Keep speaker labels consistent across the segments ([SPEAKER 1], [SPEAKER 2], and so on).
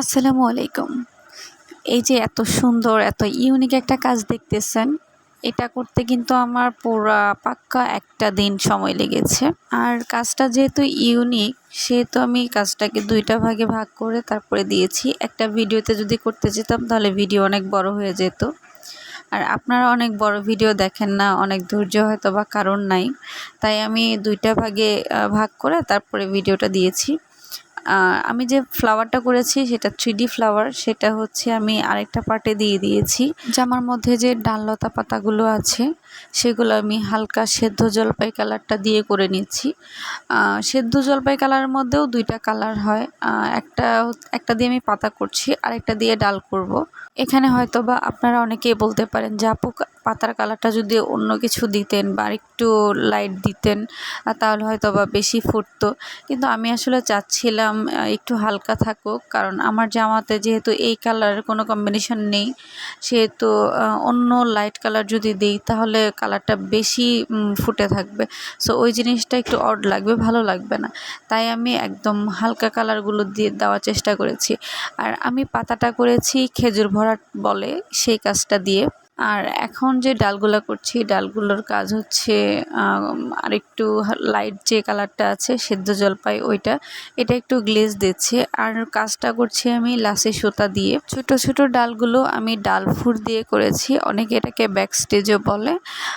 [SPEAKER 1] আসসালামু আলাইকুম। এই যে এত সুন্দর, এত ইউনিক একটা কাজ দেখতেছেন, এটা করতে কিন্তু আমার পুরা পাক্কা একটা দিন সময় লেগেছে। আর কাজটা যেহেতু ইউনিক সেহেতু আমি কাজটাকে দুইটা ভাগে ভাগ করে তারপরে দিয়েছি। একটা ভিডিওতে যদি করতে যেতাম, তাহলে ভিডিও অনেক বড় হয়ে যেত। আর আপনারা অনেক বড় ভিডিও দেখেন না, অনেক ধৈর্য হয়তো বা কারণ নাই। তাই আমি দুইটা ভাগে ভাগ করে তারপরে ভিডিওটা দিয়েছি। আমি যে ফ্লাওয়ারটা করেছি, সেটা থ্রি ফ্লাওয়ার সেটা হচ্ছে আমি আরেকটা পার্টে দিয়ে দিয়েছি। জামার মধ্যে যে ডাললতা পাতাগুলো আছে, সেগুলো আমি হালকা সেদ্ধ জলপাই কালারটা দিয়ে করে নিচ্ছি। সেদ্ধ জলপাই কালারের মধ্যেও দুইটা কালার হয়। একটা একটা দিয়ে আমি পাতা করছি, আরেকটা দিয়ে ডাল করব। এখানে হয়তো বা আপনারা অনেকেই বলতে পারেন যে, আপু পাতার কালারটা যদি অন্য কিছু দিতেন বা একটু লাইট দিতেন তাহলে হয়তো বা বেশি ফুটতো। কিন্তু আমি আসলে চাচ্ছিলাম একটু হালকা থাকুক, কারণ আমার জামাতে যেহেতু এই কালারের কোনো কম্বিনেশন নেই, সেহেতু অন্য লাইট কালার যদি দিই, তাহলে কালারটা বেশি ফুটে থাকবে। সো ওই জিনিসটা একটু অড লাগবে, ভালো লাগবে না। তাই আমি একদম হালকা কালারগুলো দিয়ে দেওয়ার চেষ্টা করেছি। আর আমি পাতাটা করেছি খেজুর ভরাট বলে, সেই কাজটা দিয়ে। আর এখন যে ডালগুলো করছি, ডালগুলোর কাজ হচ্ছে আর একটু লাইট যে কালারটা আছে, সেদ্ধ জলপাই ওইটা। এটা একটু গ্লেজ দিচ্ছে। আর কাজটা করছি আমি লাসি সুতা দিয়ে। ছোট ছোট ডালগুলো আমি ডাল ফুর দিয়ে করেছি। অনেকে এটাকে ব্যাক স্টেজও বলে।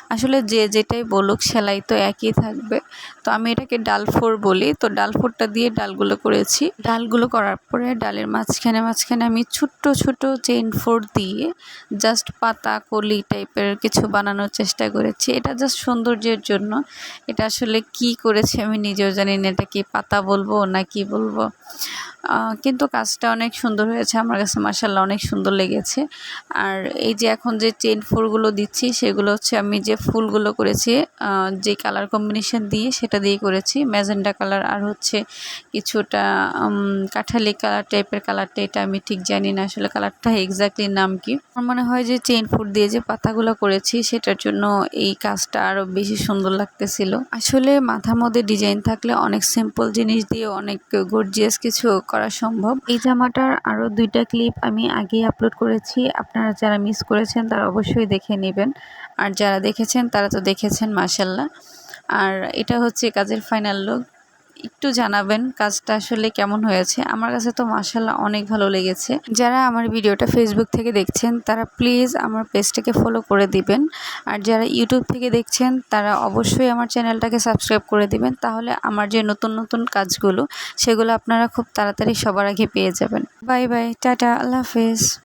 [SPEAKER 1] আসলে যে যেটাই বলুক, সেলাই তো একই থাকবে। তো আমি এটাকে ডাল ফোর বলি। তো ডাল ফোরটা দিয়ে ডালগুলো করেছি। ডালগুলো করার পরে ডালের মাঝখানে মাঝখানে আমি ছোট্ট ছোট চেইন ফোর দিয়ে জাস্ট পাতা কলি টাইপের কিছু বানানোর চেষ্টা করেছি। এটা জাস্ট সৌন্দর্যের জন্য। এটা আসলে কি করেছে আমি নিজেও জানি না। এটা কি পাতা বলব না কি বলব? কিন্তু কাজটা অনেক সুন্দর হয়েছে। আমার কাছে মার্শাল্লাহ অনেক সুন্দর লেগেছে। আর এই যে এখন যে চেন ফুলগুলো দিচ্ছি, সেগুলো হচ্ছে আমি যে ফুলগুলো করেছি যে কালার কম্বিনেশন দিয়ে সেটা দিয়ে করেছি। ম্যাজেন্ডা কালার আর হচ্ছে কিছুটা কাঠালি কালার টাইপের কালারটা এটা আমি ঠিক জানি না আসলে কালারটা এক্স্যাক্টলি নাম কি। আমার মনে হয় যে চেন ফুল দিয়ে যে পাতাগুলো করেছি, সেটার জন্য এই কাজটা আরও বেশি সুন্দর লাগতেছিল। আসলে মাথার মধ্যে ডিজাইন থাকলে অনেক সিম্পল জিনিস দিয়ে অনেক গর্জিয়াস কিছু করা সম্ভব। এই জামাটার আরও দুইটা ক্লিপ আমি আগেই আপলোড করেছি। আপনারা যারা মিস করেছেন, তারা অবশ্যই দেখে নেবেন। আর যারা দেখেছেন, তারা তো দেখেছেন মাসাল্লাহ আর এটা হচ্ছে কাজের ফাইনাল লুক একটু জানাবেন কাজটা আসলে কেমন হয়েছে? আমার কাছে তো মাসাল্লাহ অনেক ভালো লেগেছে। যারা আমার ভিডিওটা ফেসবুক থেকে দেখছেন, তারা প্লিজ আমার পেজটাকে ফলো করে দিবেন। আর যারা ইউটিউব থেকে দেখছেন, তারা অবশ্যই আমার চ্যানেলটাকে সাবস্ক্রাইব করে দিবেন। তাহলে আমার যে নতুন নতুন কাজগুলো, সেগুলো আপনারা খুব তাড়াতাড়ি সবার আগে পেয়ে যাবেন। বাই বাই টাটা, আল্লাহ হাফেজ।